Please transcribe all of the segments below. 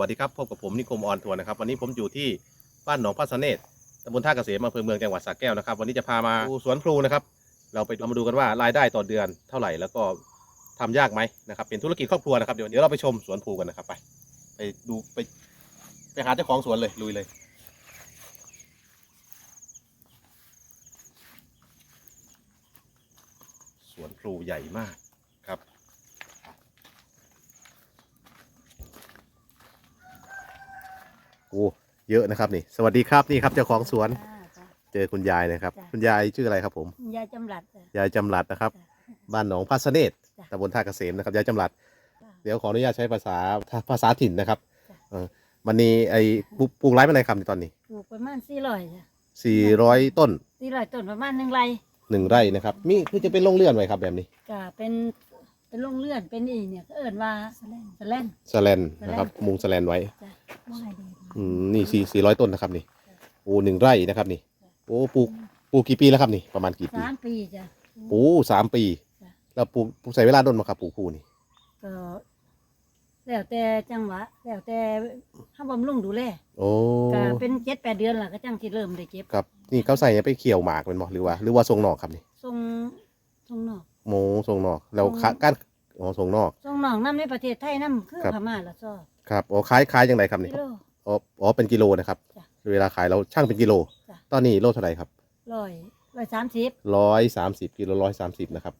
วัสดีครับพบกับผมนิคมออนทัวร์นะครับวันนี้ผมอยู่ที่บ้านหนองพระเสนตตำบลท่าเกษมอำเภอเมืองจังหวัดสระแก้วนะครับ วันนี้จะพามาดูสวนพลูนะครับ เราไปเรามาดูกันว่ารายได้ต่อเดือนเท่าไหร่แล้วก็ทำยากไหมนะครับเป็นธุรกิจครอบครัวนะครับเดี๋ยวเดี๋ยวเราไปชมสวนพลูกันนะครับไป ไปดูไปไปหาเจ้าของสวนเลยลุยเลยสวนพลูใหญ่มากครับ โอ้เยอะนะครับนี่ สวัสดีครับนี่ครับเจ้าของสวนจ้าจ้าเจอคุณยายนะครับ จ้ะ คุณยายชื่ออะไรครับผม ยายจำหลัดจ้ะ ยายจำหลัดนะครับ จ้ะบ้านหนองพระเสนตจ้ะ ตำบลท่าเกษมนะครับ ยายจำหลัด จ้ะ เดี๋ยวขออนุญาตใช้ภาษาภาษาถิ่นนะครับจ้ะ เออวันนี้ไอ้ปลูกปลูกไร่มาไหนครับในตอนนี้ ปลูกประมาณสี่ร้อยจ้ะ400 ต้นสี่ร้อยต้นประมาณหนึ่งไรหนึ่งไร่นะครับ มีคือจะเป็นโรงเรือนไว้ครับแบบนี้ก็เป็นเป็นโรงเลื่อนเป็นอีเนี่ยก็เอิ้นว่าสแลน สแลน สแลนนะครับมุงสแลนไว้ จ้ะว่าไงดี อืมนี่สี่สี่ร้อยต้นนะครับนี่โอ้หนึ่งไร่นะครับนี่โอ้ปลูกปลูกกี่ปีแล้วครับนี่ประมาณกี่ปีสามปีจ้ะปลูกสามปี จ้ะ แล้วปลูกปลูกใส่เวลาต้นมาครับปลูกคู่นี่ก็แล้วแต่จังหวะแล้วแต่ถ้าบำรุงดูแลโอ้ก็เป็นเจ็ดแปดเดือนล่ะก็จังที่เริ่มได้เก็บครับนี่เขาใส่ไปเขี่ยวหมากเป็นบ่หรือว่า หรือว่าทรงนอกครับนี่ส่งส่งนอก โมทรงนอกแล้วทรงขาก้านอ๋อทรงนอกส่งนอกน้ำในประเทศไทยน้ำคือครับ พม่าละซ้อครับอ๋อขายขายยังไงครับนี่กิโล อ๋ออ๋อเป็นกิโลนะครับ จ้ะเวลาขายเราช่างเป็นกิโล จ้ะ ตอนนี้โลเท่าไหร่ครับร้อยร้อยสามสิบร้อยสามสิบกิโลร้อยสามสิบนะครับ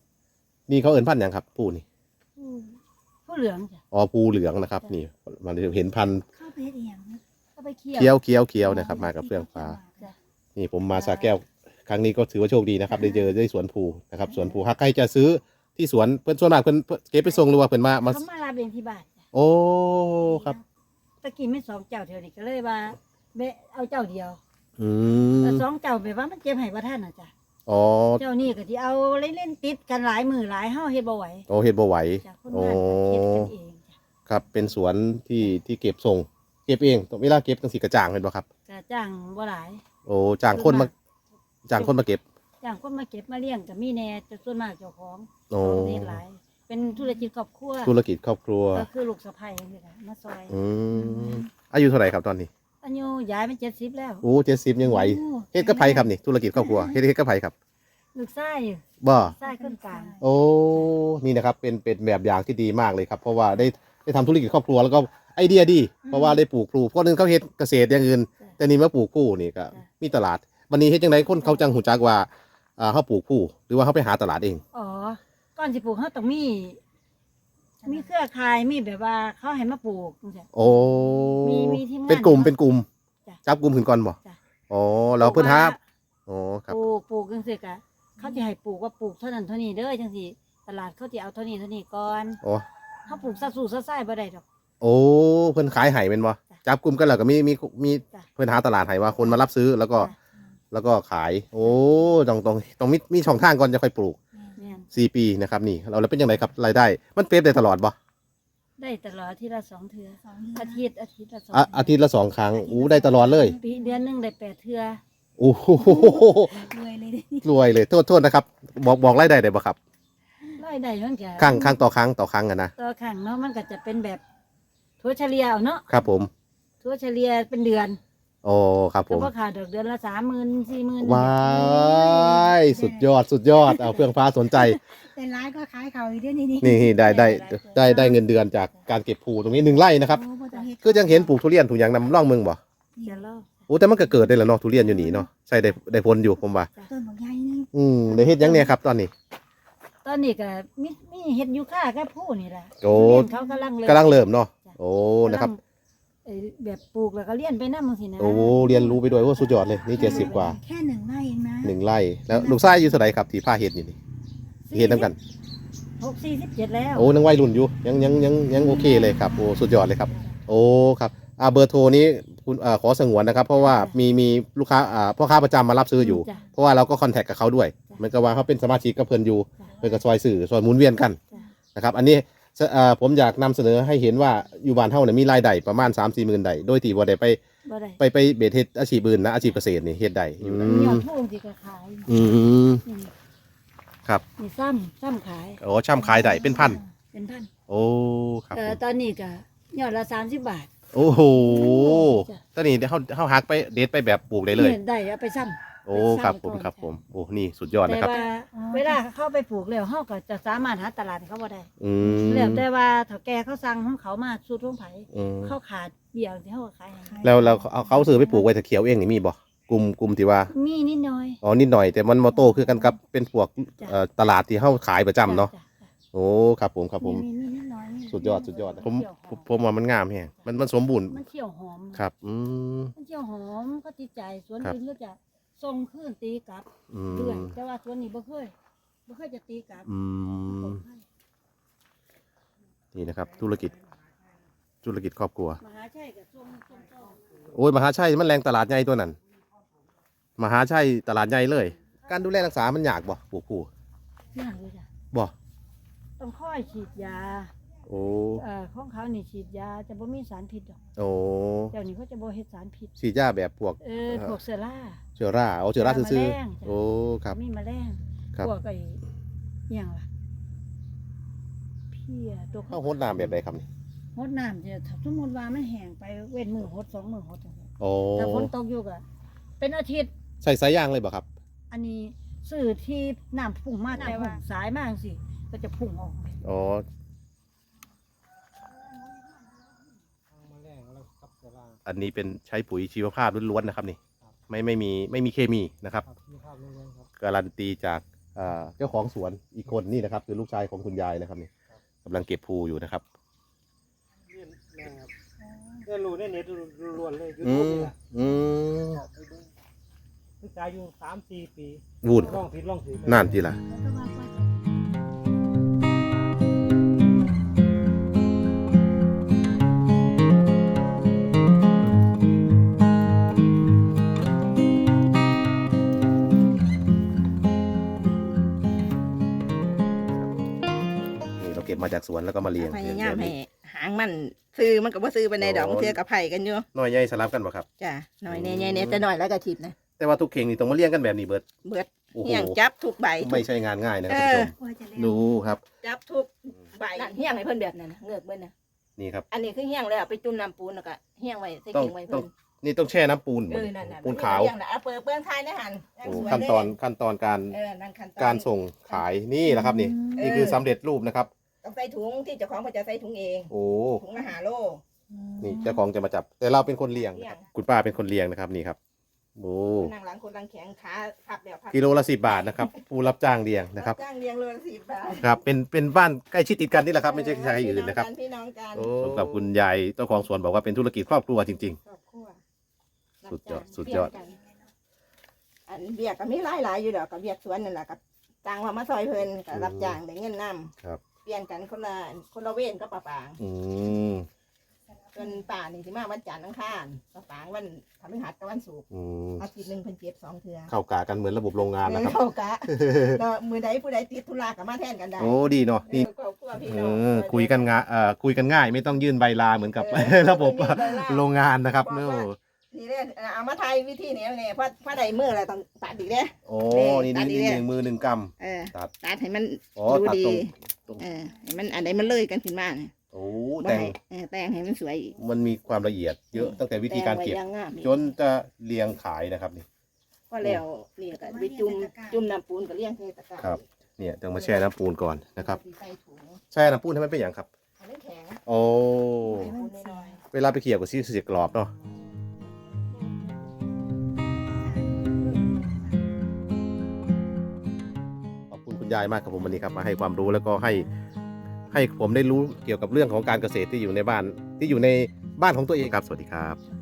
นี่เขาเอินพันธุ์หยังครับผู้นี่ผู้เหลืองจ้ะ อ๋อภูเหลืองนะครับ นี่มันเห็นพันธุ์เข้าไปเฮ็ดอีหยังนะเข้าไปเคี่ยวเคี้ยวเคี้ยวเคี้ยวนะครับ มากับเฟื่องฟ้า จ้ะ นี่ผมมาสาแก้วครั้งนี้ก็ถือว่าโชคดีนะครับ ได้เจอได้สวนภูนะครับสวนภูหากใครจะซื้อที่สวนเพื่อนส่วนมากเพื่อนเพิ่นเก็บไปส่งหรือว่าเพื่อนมามาเขามารับเองที่บ้านจ้ะโอ้ครับตะกี้ไม่สองเจ้าเท่านี้ก็เลยว่าเบะเอาเจ้าเดียวอืมแต่สองเจ้าแบบว่ามันเจ็บให้บ่ทันน่ะจ้ะอ๋อเจ้านี่ก็ที่เอาเล่นๆติดกันหลายมือหลายเฮาเฮ็ดบ่ไหวโอ้เห็ดบ่ไหว จ้ะคนโอ้งานก็เฮ็ดกันเองจ้ะครับ เป็นสวนที่ที่เก็บส่ง เก็บเองเวลาเก็บตั้งสีกระจ่างเป็นบ่ครับ ก็จ้างบ่หลาย โอ้จ้างคนมาจ้างคนมาเก็บ จ้างคนมาเก็บมาเลี้ยงก็มีแน่แต่ส่วนมากเจ้าของโอ้ของเฮ็ดหลาย เป็นธุรกิจครอบครัวธุรกิจครอบครัว ก็คือลูกสะใภ้จังซี่ล่ะมาซอยอืมอายุเท่าไหร่ครับตอนนี้อายุยายมัน70แล้ว โอ้เจ็ดสิบยังไหวโอ้ เฮ็ดกับไผครับนี่ธุรกิจครอบครัวเฮ็ดเฮ็ดกับไผครับลูกชายบ่ชายคนกลางโอ้นี่นะครับเป็นเป็นแบบอย่างที่ดีมากเลยครับ เพราะว่าได้ได้ทำธุรกิจครอบครัวแล้วก็ไอเดียดี เพราะว่าได้ปลูกพลูเพราะนึงเขาเฮ็ดเกษตรอย่างอื่นแต่นี่มาปลูกผู้นี่ก็มีตลาด วันนี้เฮ็ดจังไดคนเขาจังหูจักว่าอ่าเขาปลูกผู้หรือว่าเขาไปหาตลาดเอง อ๋อก่ อนสิปลูกเขาต้องมี มีเครือข่ายมีแบบว่าเขาให้มาปลูกจังซี่ โอ้มีมีทีมงานเป็นกลุ่มเนอะเป็นกลุ่มจ้ะจับกลุ่มขึ้นก่อนบ่จ้ะ อ๋อแล้วเพิ่นหาว่าอ๋อครับ ปลูกปลูกจังซี่กะเขาจะให้ปลูกว่าปลูกเท่านั้นเท่านี้เด้อจังซี่ตลาดเขาจะเอาเท่านี้เท่านี้ก่อนอ๋อเขาปลูกซะสู่ซะใส่บ่ได้ดอก โอ้เพิ่นขายให้แม่นบ่จ้ะจับกลุ่มกันแล้วก็มีมีมีจ้ะ เพิ่นหาตลาดให้ว่าคนมารับซื้อแล้วก็จ้ะแล้วก็ขาย โอ้ต้องต้องต้องมีมีช่องทางก่อนจะค่อยปลูกแม่น สี่ปีนะครับนี่เราแล้วเป็นยังไงครับรายได้ มันเฟซได้ตลอดบ่ได้ตลอดอาที่ละสองเทื่ออาทิตย์อาทิตย์ละสองอะอาทิตย์ละสองครั้งอู้ได้ตลอดเลยปีเดือนหนึงได้แปดเทื่อโอ้โหรวยเลยรวยเลยโทษโทษนะครับ บอกบอกรายได้ได้บ่ครับรายได้มันก็ครั้งครั้งต่อครั้งต่อครั้งอะนะต่อครั้งเนาะมันก็จะเป็นแบบถัวเฉลี่ยเอาเนาะครับผมถัวเฉลี่ยเป็นเดือน โอ้ครับผก็ม บ่ขาดดอกเดือนละสามหมื่นสี่หมื่นว้ายสุดยอดสุดยอดเอาเพื่องฟ้าสนใจ แต่ร้านก็ขายเขาอีกเด้วยนี่นี่นี่ได้ได้ได้ได้เงินเดือนจากการเก็บผูตรงนี้หนึ่งไร่นะครับ โอ้บ่ต้องเฮ็ดคือยังเห็นปลูกทุเรียนถูกอย่างนำร่องเมืองบ่เดี๋ยวเราโอ้แต่มันก็เกิดได้แล้วเนาะทุเรียนอยู่นี่เนาะใช่ได้ได้ผลอยู่ผมว่า ต้นบางใหญ่นึงอืมได้เฮ็ดหยังเนี่ยครับตอนนี้ ตอนนี้ก็มีมีเฮ็ดยูค่าแค่ผู้นี่แหละโอ้ เรียนเขากำลังเลยกำลังเริ่มเนาะโอ้นะครับ เอ่อแบบปลูกแล้วก็เลี้ยนไปน้ำบางทีนะโอ้เรียนรู้ไปด้วยว่าสุดยอดเลยนี่เจ็ดสิบกว่าแค่หนึ่งไร่เองนะหนึ่งไร่แล้วลูกชายอายู่เท่าไหร่ครับที่ผ้าเห็ดนี่นี่เห็ดน้ำกัน หกสี่สิบเจ็ดแล้วโอ้ยังวัยรุ่นอยู่ยังยังยังยังโอเคเลยครับโอ้สุดยอดเลยครับ โอ้ครับอ่าเบอร์โทรนี้คุณอ่าขอสงวนนะครับ เพราะว่ามีมีลูกค้าอ่าพ่อค้าประจำมารับซื้ออยู่ จ้ะ เพราะว่าเราก็คอนแทคกับเขาด้วยจ้ะเหมันก็ว่าเขาเป็นสมาชิกกับเพิ่นอยู่จ้ะเพิ่นก็ซอยสื่อซอยหมุนเวียนกันจ้ะนะครับ อันนี้สอ่า ผมอยากนำเสนอให้เห็นว่าอยู่บ้านเฮาเนี่ยมีรายได้ประมาณ3 4หมื่นได้โดยที่บ่ได้ไปบ่ได้ไปไปเบสเฮ็ดอาชีพอื่นนะอาชีพเกษตรนี่เฮ็ดได้อืยอมดพุ่งที่ก็ขายอืมนี่ครับนี่ซ้ำซ้ำขายโอ้ช่ำขายได้เป็นพันเป็นพันโอ้ครับเอผอมตอนนี้ก็ยอดละสามสิบบาท โอ้โหจ้ะตอนนี้เฮาเฮาหักไปเด็ดไปแบบปลูกได้เลยนี่ได้เอาไปซ้ำ โอ้ไปสร้างครับผมก่อนครับค่ะผมโอ้นี่สุดยอดแต่นะครับ ว่าเวลาเข้าไปปลูกแล้วเฮาก็จะสามารถหาตลาดให้เขาบ่ได้อืมแล้วแต่ว่าถ้าแกเขาสั่งของเขามาสู่ทุ่งไผอืมเขาขาดเบี้ยที่เขาก็ขายให้แล้วเราเอาเขาซื้อไปปลูกไว้ถ้าเขียวเองนี่มีบ่กลุ่มกลุ่มที่ว่ามีนิดหน่อย อ๋อนิดหน่อยแต่มันมาโตคือกันกับเป็นพวกจ้ะ เอ่อตลาดที่เฮาขายประจำเนาะจ้จ้โอ้ครับผมครับผมมีมีนิดหน่อยมีสุดยอดสุดยอดผมเขียวหผอมผมว่ามันงามแฮงมันมันสมบูรณ์มันเขียวหอม ครับอืม มันเขียวหอมก็ติดใจสวนครับ อื่นก็จะ ส่งขึ้นตีกลับอืเรื่อยมแต่ว่าสวนนี้บ่เคยบ่เคยจะตีกลับอืมให้นี่นะครับ ธุรกิจ ธุรกิจครอบครัว มหาชัยกับส่งส่งต่อโอ้ยมหาชัยมันแรงตลาดใหญ่ตัวนั้นมหาชัยตลาดใหญ่เลย การดูแลรักษามันยากบ่ปลูกผู้ยากเลยจ้ะบ่ต้องค่อยฉีดยา โอ้เอ่อของเขานี่ฉีดยาจะบ่มีสารพิษดอกโอ้เจ้านี่เขาจะบ่เฮ็ดสารพิษฉีดยาแบบพวกเออพวกเซร่า เชื้อราเอาเชื้อราซื่อแมลงจ้ะ ๆโอ้ครับ มีแมลงครับ พวกไอ้อิหยังล่ะเพี้ยตัวเข้าโฮดน้ำแบบใดครับนี่หดน้ำจะถ้าสมมุติว่ามันแห้งไปเว้นมือหดสองมือหดจังซี่โอ้ถ้าฝนตกอยู่ก็เป็นอาทิตย์ ใส่สายยางเลยบ่ครับ อันนี้สื่อที่น้ำพุ่งมาแต่ว่าสายมากสิก็จะพุ่งออกไป อ๋อ อันนี้เป็นใช้ปุ๋ยชีวภาพล้วนๆนะครับนี่ไม่ไม่มีไม่มีเคมีนะครับการันตีจากอ่าเจ้าของสวนอีกคนนี่นะครับ คือลูกชายของคุณยายนะครับนี่กำลังเก็บภูอยู่นะครับเรียนรู้ในเน็ตล้วนๆเลยยูอืทูบมนี่แหละอืมศึกษาอยู่สามสี่ปีวุ่นลองผิดลองถูกนั่นทีละ แล้วก็ว่าว่านี่ มาจากสวนแล้วก็มาเรียงพยายามแบบให้นี้หางมันซื้อมันก็บ่ซื้อไปในดอกโอ้มันเทือกับไผ่กันอยู่น้อยใหญ่สลับกันบ่ครับจ้ะหน่อยแน่อืมๆเนี่ยแต่หน่อยแล้วก็ทิพนะแต่ว่าทุกเข่งนี่ต้องมาเรียงกันแบบนี้เบิดเบิดโอ้โหเฮียงจับทุกใบไม่ใช่งานง่ายนะครับท่านผู้ชมกลัวจะแล้วดูครับ จับทุกใบนั่นเฮียงให้เพิ่นแบบนั้นน่ะเงือกเบิ่นน่ะนี่ครับอันนี้คือเฮียงแล้วเอาไปจุ่มน้ำปูนแล้วก็เฮียงไว้ใส่ต้องเข่งไว้ต้อเพิ่งนนี่ต้องแช่น้ำปูนเออนั่นน่ะปูนขาวเฮียงน่ะเอาเปิดเปลืองทายในหันโอ้สวยขั้นตอนเด้ขั้นตอนการเออนั่นขั้นตอนการส่งขายนี่แหละครับนี่นี่คือสำเร็จรูปนะครับ ต้องใส่ถุงที่เจ้าของเขาจะใส่ถุงเองโอ้ ถุงละหาโล นี่เจ้าของจะมาจับ แต่เราเป็นคนเลี้ยงเลี้ยงนะครับคุณป้าเป็นคนเลี้ยงนะครับนี่ครับโอ้นั่งหลังคนหลังแข็งขาพับแล้วพับกิโลละสิบบาทนะครับ ผู้รับจ้างเลี้ยงนะครับ จ้างเลี้ยงโลละสิบบาทครับ เป็นเป็นบ้านใกล้ชิดติดกันนี่แหละครับ ไม่ใช่ใครอื่นนะครับพี่น้องกันโอ้สมกับคุณยายเจ้าของสวนบอกว่าเป็นธุรกิจครอบครัวจริง ครอบครัวสุดยอดรับจ้างสุดยอด เบี้กันอันเบียกก็มีหลายหลายๆอยู่ดอกกับเบียกสวนนั่นแหละกับจ้างว่ามาซอยเพิ่นก็รับจ้างได้เงินนำครับ เปลี่ยนกันคนละคนละเวรก็ปะปางๆอืมจนป่านี่สิมาวันจันทร์อังคารปะปางวันพฤหัสกับวันศุกร์อืมอาทิตย์หนึ่งเพิ่นเจ็บสองเทื่อเข้ากากันเหมือนระบบโรงงานนะครับ เข้ากะแล้วมือใดผู้ใดติดธุระก็มาแทนกันได้โอ้ดีเนาะนี่เออครอบครัวพี่เอน้องอคุยกันง่ายเอ่อคุยกันง่ายไม่ต้องยื่นใบลาเหมือนกับเออระบบไม่ต้องยื่นใบลาโรงงานนะครับบอกเนว่าอะนี่เด้อเอามาไทยวิธีนี้เนี่ยเพราะเพราะใดมืออะไรต้องตัดอีกเด้อโอ้นี่นี่ตัดนี่ดีนี่เลยหนึ่งมือหนึ่งกเออตัด ตัดให้มันำอ๋อดูตัดดี ตรง ตรงเออให้มันอันใดมันเลยกันขึ้นมาน่ะโอ้บ่แต่งให้เออแต่งให้มันสวยอีกมันมีความละเอียดเยอะตั้งแต่วิธีการเก็บ แต่งไว้อย่างงามอีกจนจะเรียงขายนะครับนี่ ก็แล้วนี่ก็ไปจุ่มจุ่มน้ำปูนก็เลี้ยงเทศกาลครับ เนี่ยต้องมาแช่น้ำปูนก่อนนะครับใส่ถุงแช่น้ำปูนให้มันเป็นอย่างครับ ให้มันแข็งโอ้ ให้มันน้อย เวลาไปเขี่ยวกับซีเสียกรอบเนาะ คุณยายมากครับผมวันนี้ครับมาให้ความรู้แล้วก็ให้ให้ผมได้รู้เกี่ยวกับเรื่องของการเกษตรที่อยู่ในบ้านที่อยู่ในบ้านของตัวเองครับสวัสดีครับ